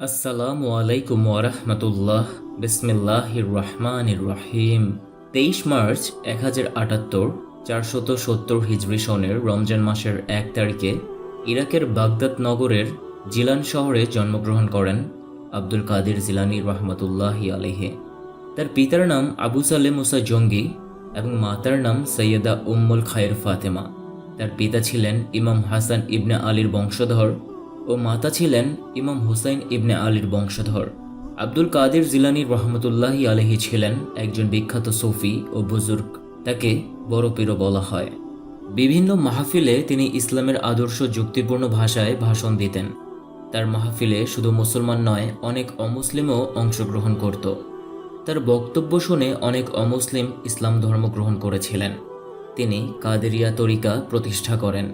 আসসালামু আলাইকুম ওরহমতুল্লাহ বিসমিল্লাহির রহমানির রহিম তেইশ মার্চ এক হাজার আটাত্তর, চারশত সত্তর হিজরি সনের রমজান মাসের এক তারিখে ইরাকের বাগদাদ নগরের জিলান শহরে জন্মগ্রহণ করেন আব্দুল কাদের জিলানি রহমতুল্লাহি আলহে তার পিতার নাম আবু সালে মুসা জঙ্গি এবং মাতার নাম সৈয়দা উম্মুল খায়ের ফাতেমা। তার পিতা ছিলেন ইমাম হাসান ইবনে আলীর বংশধর ও মাতা ছিলেন ইমাম হুসাইন ইবনে আলীর বংশধর। আব্দুল কাদের জিলানির রহমতুল্লাহি আলহি ছিলেন একজন বিখ্যাত সুফি ও বুজুর্গ। তাকে বড় পীরও বলা হয়। বিভিন্ন মাহফিলে তিনি ইসলামের আদর্শ যুক্তিপূর্ণ ভাষায় ভাষণ দিতেন। তার মাহফিলে শুধু মুসলমান নয়, অনেক অমুসলিমও অংশগ্রহণ করত। তার বক্তব্য শুনে অনেক অমুসলিম ইসলাম ধর্ম গ্রহণ করেছিলেন। তিনি কাদেরিয়া তরিকা প্রতিষ্ঠা করেন।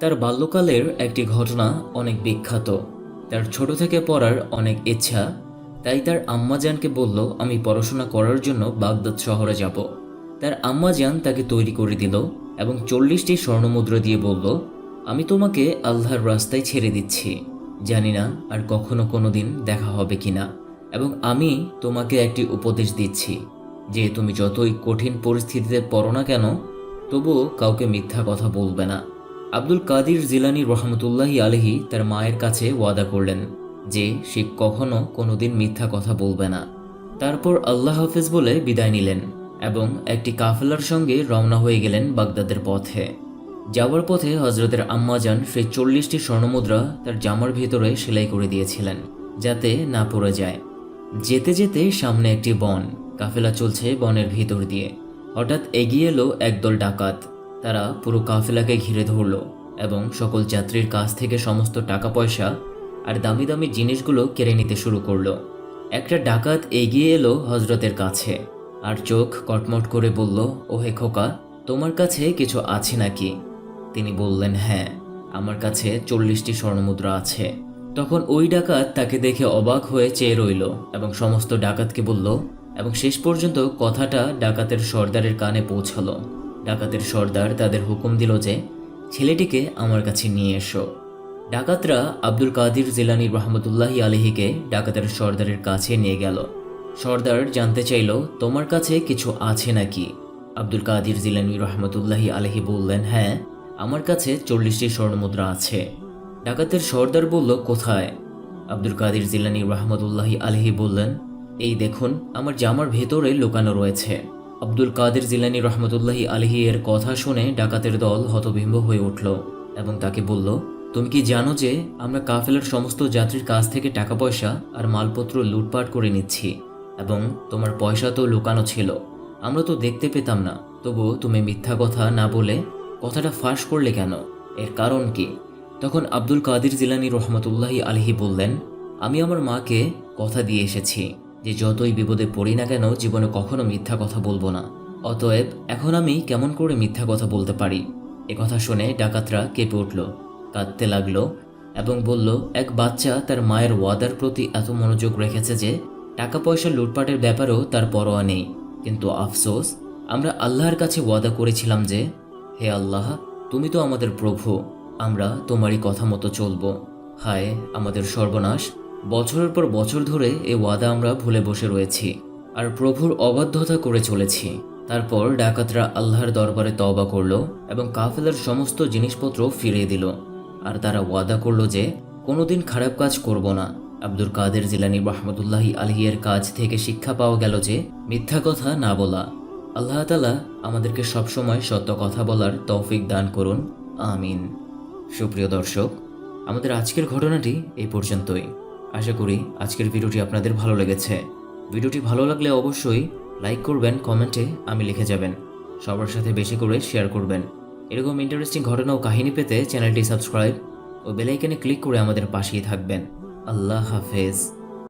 তার বাল্যকালের একটি ঘটনা অনেক বিখ্যাত। তার ছোট থেকে পড়ার অনেক ইচ্ছা, তাই তার আম্মাজানকে বলল, আমি পড়াশোনা করার জন্য বাগদাদ শহরে যাব। তার আম্মাজান তাকে তৈরি করে দিল এবং চল্লিশটি স্বর্ণমুদ্রা দিয়ে বলল, আমি তোমাকে আল্লাহর রাস্তায় ছেড়ে দিচ্ছি। জানি না আর কখনো কোনো দিন দেখা হবে কি না এবং আমি তোমাকে একটি উপদেশ দিচ্ছি। যে তুমি যতই কঠিন পরিস্থিতিতে পড়ো না কেন, তবুও কাউকে মিথ্যা কথা বলবে না। আব্দুল কাদির জিলানি রহমতুল্লাহি আলহি তার মায়ের কাছে ওয়াদা করলেন যে সে কখনো কোনোদিন মিথ্যা কথা বলবে না। তারপর আল্লাহ হাফেজ বলে বিদায় নিলেন এবং একটি কাফেলার সঙ্গে রওনা হয়ে গেলেন বাগদাদের পথে। যাওয়ার পথে হজরতের আম্মাজান সেই চল্লিশটি স্বর্ণমুদ্রা তার জামার ভেতরে সেলাই করে দিয়েছিলেন যাতে না পড়ে যায়। যেতে যেতে সামনে একটি বন, কাফেলা চলছে বনের ভিতর দিয়ে। হঠাৎ এগিয়ে এলো একদল ডাকাত। তারা পুরো কাফেলাকে ঘিরে ধরল এবং সকল যাত্রীর কাছ থেকে সমস্ত টাকা পয়সা আর দামি দামি জিনিসগুলো কেড়ে নিতে শুরু করল। একটা ডাকাত এগিয়ে এলো হজরতের কাছে আর চোখ কটমট করে বলল, ওহে খোকা, তোমার কাছে কিছু আছে নাকি? তিনি বললেন হ্যাঁ আমার কাছে চল্লিশটি স্বর্ণমুদ্রা আছে। তখন ওই ডাকাত তাকে দেখে অবাক হয়ে চেয়ে রইল এবং সমস্ত ডাকাতকে বলল, এবং শেষ পর্যন্ত কথাটা ডাকাতের সর্দারের কানে পৌঁছালো। ডাকাতের সর্দার তাদের হুকুম দিল যে, ছেলেটিকে আমার কাছে নিয়ে এসো। ডাকাতরা আব্দুল কাদির জিলানি রহমতুল্লাহি আলহিকে ডাকাতের সর্দারের কাছে নিয়ে গেল। সর্দার জানতে চাইল, তোমার কাছে কিছু আছে নাকি? আব্দুল কাদির জিলানি রহমতুল্লাহি আলহি বললেন হ্যাঁ আমার কাছে চল্লিশটি স্বর্ণমুদ্রা আছে। ডাকাতের সর্দার বলল, কোথায়? আব্দুল কাদির জিলানি রহমতুল্লাহি আলহি বললেন, এই দেখুন, আমার জামার ভেতরে লুকানো রয়েছে। আব্দুল কাদের জিলানি রহমতুল্লাহি আলহি এর কথা শুনে ডাকাতের দল হতবিম্ব হয়ে উঠল এবং তাকে বলল, তুমি কি জানো যে আমরা কাফেলার সমস্ত যাত্রীর কাছ থেকে টাকা পয়সা আর মালপত্র লুটপাট করে নিচ্ছি এবং তোমার পয়সা তো লুকানো ছিল। আমরা তো দেখতে পেতাম না। তবু তুমি মিথ্যা কথা না বলে কথাটা ফাঁস করলে কেন? এর কারণ কি? তখন আব্দুল কাদির জিলানি রহমতুল্লাহি আলহি বললেন, আমি আমার মাকে কথা দিয়ে এসেছি। যে যতই বিপদে পড়ি না কেন জীবনে কখনো মিথ্যা কথা বলব না। অতএব এখন আমি কেমন করে মিথ্যা কথা বলতে পারি? কথা শুনে ডাকাতরা কেঁপে উঠল, কাঁদতে লাগল এবং বলল, এক বাচ্চা তার মায়ের ওয়াদার প্রতি এত মনোযোগ রেখেছে যে টাকা পয়সা লুটপাটের ব্যাপারেও তার পরোয়া নেই। কিন্তু আফসোস, আমরা আল্লাহর কাছে ওয়াদা করেছিলাম যে, হে আল্লাহ, তুমি তো আমাদের প্রভু, আমরা তোমারই কথা মতো চলবো। হায়, আমাদের সর্বনাশ বছরের পর বছর ধরে এ ওয়াদা আমরা ভুলে বসে রয়েছি আর প্রভুর অবাধ্যতা করে চলেছি। তারপর ডাকাতরা আল্লাহর দরবারে তওবা করল এবং কাফেলার সমস্ত জিনিসপত্র ফিরিয়ে দিল। আর তারা ওয়াদা করল যে, কোনোদিন খারাপ কাজ করব না। আব্দুল কাদের জিলানি রহমতুল্লাহি আলহিয়ের কাজ থেকে শিক্ষা পাওয়া গেল যে, মিথ্যা কথা না বলা। আল্লাহ তালা আমাদেরকে সবসময় সত্য কথা বলার তৌফিক দান করুন। আমিন। সুপ্রিয় দর্শক, আমাদের আজকের ঘটনাটি এই পর্যন্তই। আশা করি আজকের ভিডিওটি আপনাদের ভালো লেগেছে। ভিডিওটি ভালো লাগলে অবশ্যই লাইক করবেন, কমেন্টে আমি লিখে যাবেন। সবার সাথে বেশি করে শেয়ার করবেন। এরকম ইন্টারেস্টিং ঘটনা ও কাহিনী পেতে চ্যানেলটি সাবস্ক্রাইব ও বেলাইকনে ক্লিক করে আমাদের পাশেই থাকবেন। আল্লাহ হাফেজ।